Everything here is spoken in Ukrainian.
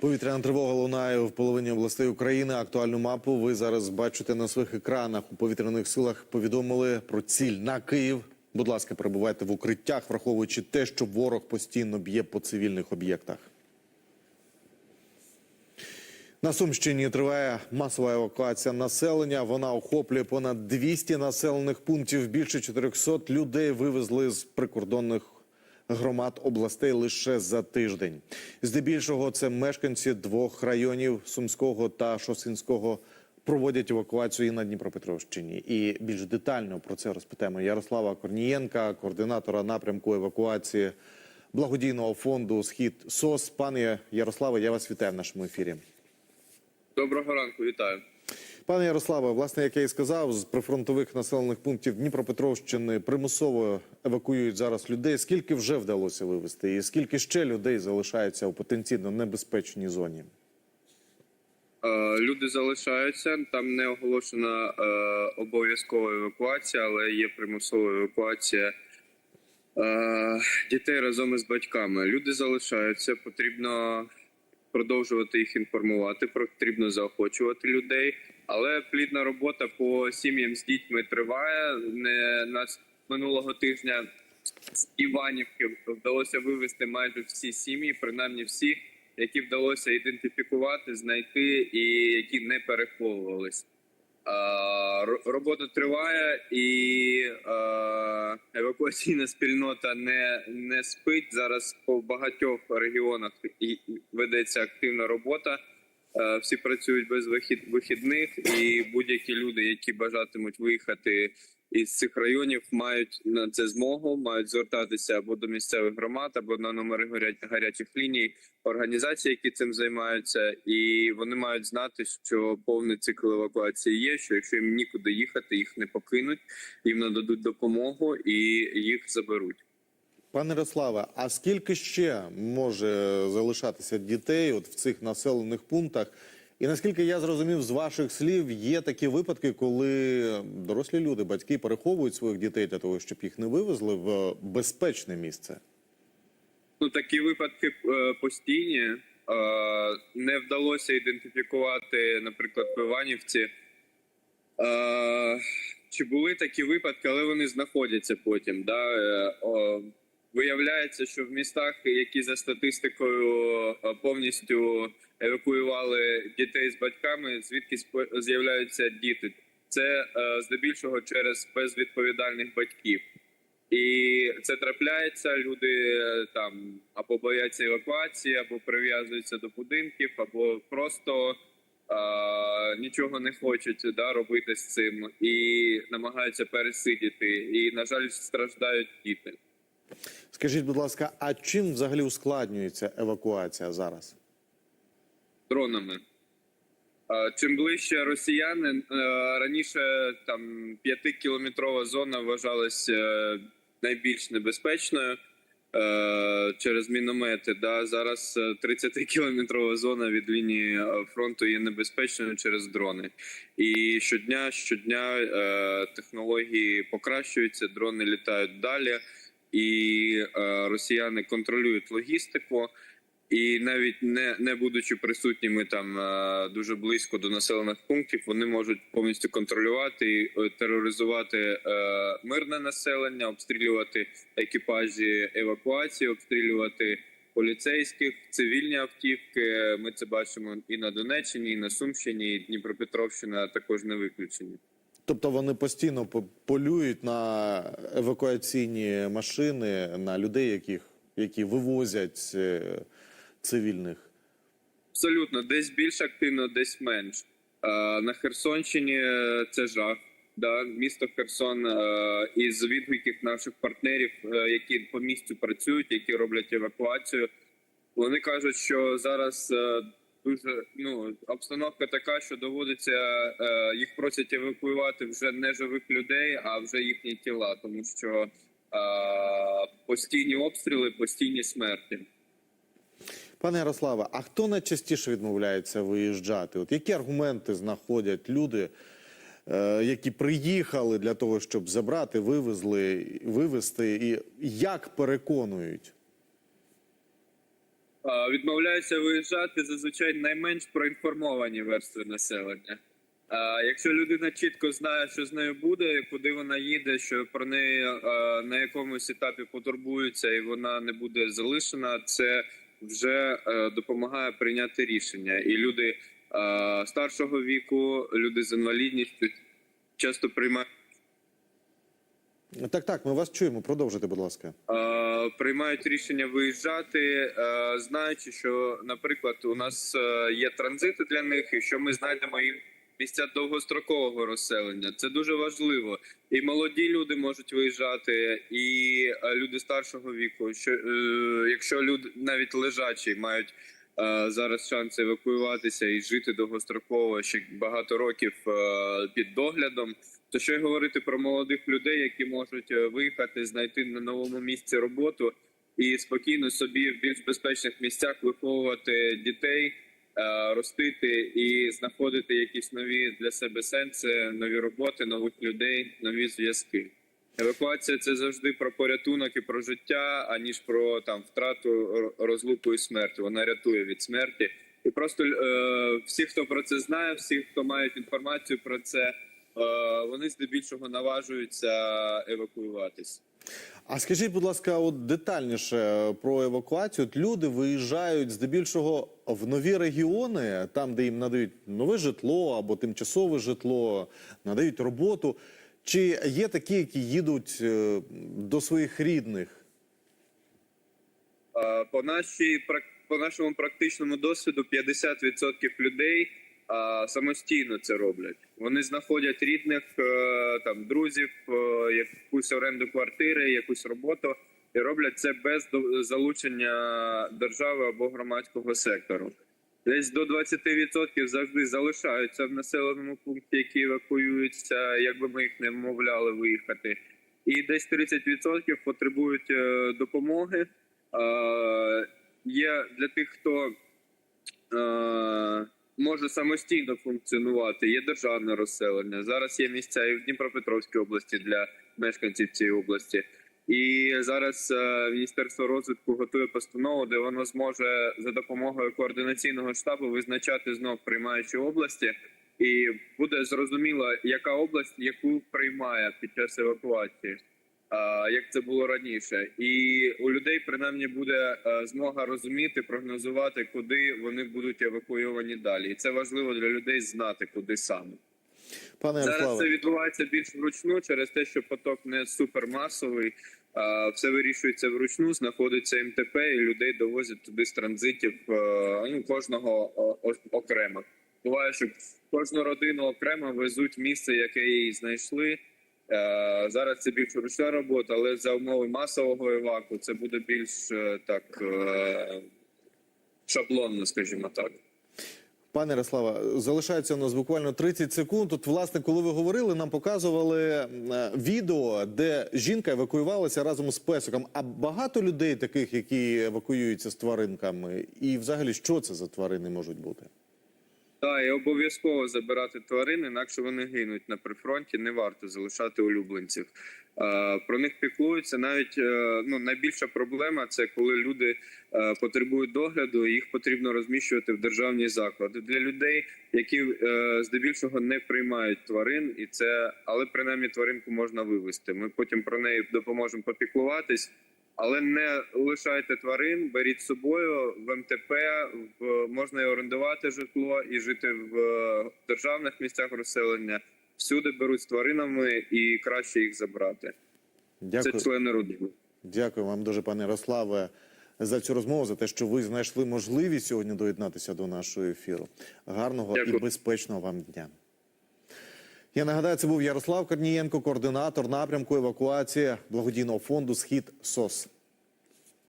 Повітряна тривога лунає в половині областей України. Актуальну мапу ви зараз бачите на своїх екранах. У повітряних силах повідомили про ціль на Київ. Будь ласка, перебувайте в укриттях, враховуючи те, що ворог постійно б'є по цивільних об'єктах. На Сумщині триває масова евакуація населення. Вона охоплює понад 200 населених пунктів. Більше 400 людей вивезли з прикордонних громад областей лише за тиждень. Здебільшого це мешканці двох районів Сумського та Шосинського. Проводять евакуацію і на Дніпропетровщині. І більш детально про це розпитаємо Ярослава Корнієнка, координатора напрямку евакуації благодійного фонду Схід СОС. Пане Ярославе, я вас вітаю в нашому ефірі. Доброго ранку, вітаю. Пане Ярославе, власне, як я і сказав, з прифронтових населених пунктів Дніпропетровщини примусово евакуюють зараз людей. Скільки вже вдалося вивезти, і скільки ще людей залишаються у потенційно небезпечній зоні? Е, Люди залишаються. Там не оголошена е, обов'язкова евакуація, але є примусова евакуація е, дітей разом із батьками. Люди залишаються. Потрібно продовжувати їх інформувати. Потрібно заохочувати людей. Але плідна робота по сім'ям з дітьми триває. Не нас минулого тижня з Іванівки вдалося вивезти майже всі сім'ї, принаймні всі, які вдалося ідентифікувати, знайти і які не переховувались. А, Робота триває, і евакуаційна спільнота не, не спить. Зараз по багатьох регіонах ведеться активна робота. Е, Всі працюють без вихід, вихідних, і будь-які люди, які бажатимуть виїхати із цих районів, мають на це змогу, мають звертатися або до місцевих громад, або на номери гаря- гарячих ліній організацій, які цим займаються, і вони мають знати, що повний цикл евакуації є. Що якщо їм нікуди їхати, їх не покинуть, їм нададуть допомогу і їх заберуть. Пане Ярославе, а скільки ще може залишатися дітей от в цих населених пунктах? І наскільки я зрозумів з ваших слів, є такі випадки, коли дорослі люди, батьки переховують своїх дітей для того, щоб їх не вивезли в безпечне місце. Ну такі випадки е, постійні. Е, Не вдалося ідентифікувати, наприклад, в Іванівці. Е, Чи були такі випадки, але вони знаходяться потім. Да? Виявляється, що в містах, які за статистикою е, повністю евакуювали дітей з батьками, звідки з'являються діти. Це е, здебільшого через безвідповідальних батьків. І це трапляється. Люди е, там або бояться евакуації, або прив'язуються до будинків, або просто е, нічого не хочуть да, робити з цим і намагаються пересидіти. І, на жаль, страждають діти. Скажіть, будь ласка, а чим взагалі ускладнюється евакуація зараз? дронами. Чим ближче росіяни е, раніше там п'ятикілометрова зона вважалась е, найбільш небезпечною е, через міномети. Да зараз 30-кілометрова зона від лінії фронту є небезпечною через дрони. І щодня, щодня технології покращуються, дрони літають далі, і е, росіяни контролюють логістику. І навіть не, не будучи присутніми там е, дуже близько до населених пунктів, вони можуть повністю контролювати і е, тероризувати мирне населення, обстрілювати екіпажі евакуації, обстрілювати поліцейських, цивільні автівки. Ми це бачимо і на Донеччині, і на Сумщині, і Дніпропетровщина також не виключені. Тобто вони постійно по- полюють на евакуаційні машини, на людей, яких які вивозять е, цивільних. Абсолютно, десь більш активно, десь менш. Е, На Херсонщині е, це жах. Да, місто Херсон із відгуків наших партнерів, які по місцю працюють, які роблять евакуацію. Вони кажуть, що зараз дуже ну обстановка така, що доводиться е, їх просять евакуювати вже не живих людей, а вже їхні тіла, тому що е, постійні обстріли, постійні смерті. Пане Ярославе, а хто найчастіше відмовляється виїжджати? От які аргументи знаходять люди, е, які приїхали для того, щоб забрати, вивезли, вивезти, і як переконують? Відмовляються виїжджати зазвичай найменш проінформовані верстви населення. Якщо людина чітко знає, що з нею буде, куди вона їде, що про неї на якомусь етапі потурбуються, і вона не буде залишена, це вже е, допомагає прийняти рішення. І люди старшого віку, люди з інвалідністю часто приймають. Так, так, ми вас чуємо. Продовжуйте, будь ласка. Е, приймають рішення виїжджати, е, знаючи, що, наприклад, у нас е, є транзити для них, і що ми знайдемо їм місця довгострокового розселення. Це дуже важливо. І молоді люди можуть виїжджати, і е, люди старшого віку. Що е, якщо люди навіть лежачі мають. е, Зараз шанс евакуюватися і жити довгостроково ще багато років під доглядом. То що й говорити про молодих людей, які можуть е, виїхати, знайти на новому місці роботу і спокійно собі в більш безпечних місцях виховувати дітей, е, ростити і знаходити якісь нові для себе сенси, нові роботи, нових людей, нові зв'язки. Евакуація це завжди про порятунок і про життя, аніж про там втрату розлуку і смерть. Вона рятує від смерті. І просто е, всі, хто про це знає, всі, хто мають інформацію про це, вони здебільшого наважуються евакуюватись. А скажіть, будь ласка, от детальніше про евакуацію. От люди виїжджають здебільшого в нові регіони, там, де їм надають нове житло або тимчасове житло, надають роботу. Чи є такі, які їдуть е, до своїх рідних? Е, По нашій по нашому практичному досвіду 50% людей самостійно це роблять. Вони знаходять рідних е, там друзів, е, якусь оренду квартири, якусь роботу і роблять це без залучення держави або громадського сектору. Десь до 20% завжди залишаються в населеному пункті, які евакуюються, якби ми їх не вмовляли виїхати. І десь 30% потребують е, допомоги. Є для тих, хто може самостійно функціонувати, є державне розселення. Зараз є місця і в Дніпропетровській області для мешканців цієї області. І зараз е, Міністерство розвитку готує постанову, де воно зможе за допомогою координаційного штабу визначати знов приймаючі області, і буде зрозуміло, яка область яку приймає під час евакуації як це було раніше, і у людей принаймні буде е, змога розуміти, прогнозувати, куди вони будуть евакуйовані далі. І це важливо для людей знати, куди саме. Пане Зараз це відбувається більш вручну через те, що поток не супермасовий. Все вирішується вручну, знаходиться МТП, і людей довозять туди з транзитів е, ну, кожного окремо. Буває, що кожну родину окремо везуть місце, яке її знайшли. Е, Зараз це більш ручна робота, але за умови масового еваку це буде більш е, так е, шаблонно, скажімо так. пане Ярославе, залишається у нас буквально 30 секунд. От, власне, коли ви говорили, нам показували відео, де жінка евакуювалася разом з песиком. А багато людей таких, які евакуюються з тваринками, і взагалі що це за тварини можуть бути? Так, і обов'язково забирати тварин, інакше вони гинуть на прифронті. Не варто залишати улюбленців. Е, Про них піклуються. Навіть е, ну найбільша проблема це коли люди е, потребують догляду. Їх потрібно розміщувати в державні заклади для людей, які здебільшого не приймають тварин, і це але принаймні тваринку можна вивезти. Ми потім про неї допоможемо попіклуватись. Але не лишайте тварин, беріть з собою в МТП, в можна і орендувати житло і жити в е, державних місцях розселення. Всюди беруть з тваринами і краще їх забрати. Дякую. Це члени родини. Дякую вам дуже, пане Ярославе, за цю розмову, за те, що ви знайшли можливість сьогодні доєднатися до нашого ефіру. Гарного Дякую. і безпечного вам дня. Я нагадаю, це був Ярослав Корнієнко, координатор напрямку евакуації благодійного фонду Схід СОС.